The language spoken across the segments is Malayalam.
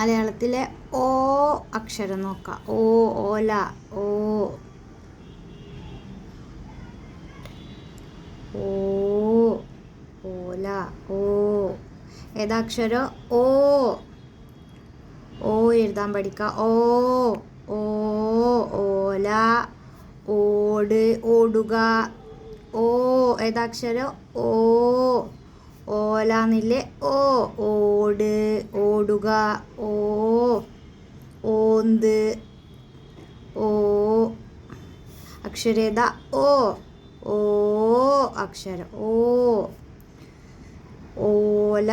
മലയാളത്തിലെ ഓ അക്ഷരം നോക്കാം. ഓ ഓല ഓ. ഓ ഓല ഓ. ഏതാക്ഷരം ഓ. ഓ എഴുതാൻ പഠിക്കുക ഓ ഓ ഓല ഓട് ഓടുക. ഓ ഏതാക്ഷരം ഓ. ഓലാന്നില്ലേ? ഓ ഓട് ഓടുക ഓ ഓന്ത് ഓ അക്ഷരേത ഓ ഓ അക്ഷര ഓ ഓല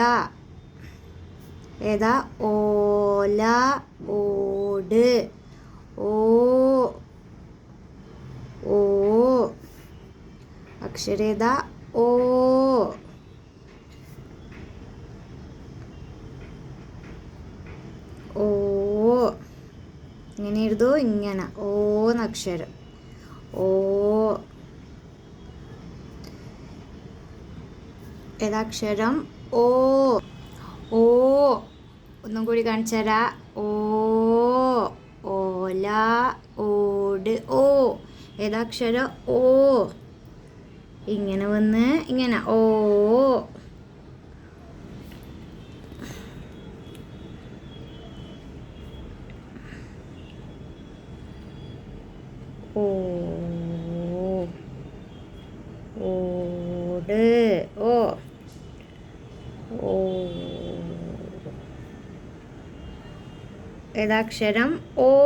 ഏതാ? ഓല ഓട് ഓ ഓ അക്ഷരേത ഓ ഓ ഇങ്ങനെ എഴുതോ ഇങ്ങനെ. ഓ എന്നക്ഷരം ഓ. ഏതാക്ഷരം ഓ. ഓ. ഒന്നും കൂടി കാണിച്ചു തരാ. ഓ. ഓല. ഓട്. ഓ. ഏതാക്ഷരം ഓ. ഇങ്ങനെ വന്ന് ഇങ്ങനെ. ഓ. ഓട്. ഓ. ഓ. ഏതാക്ഷരം? ഓ.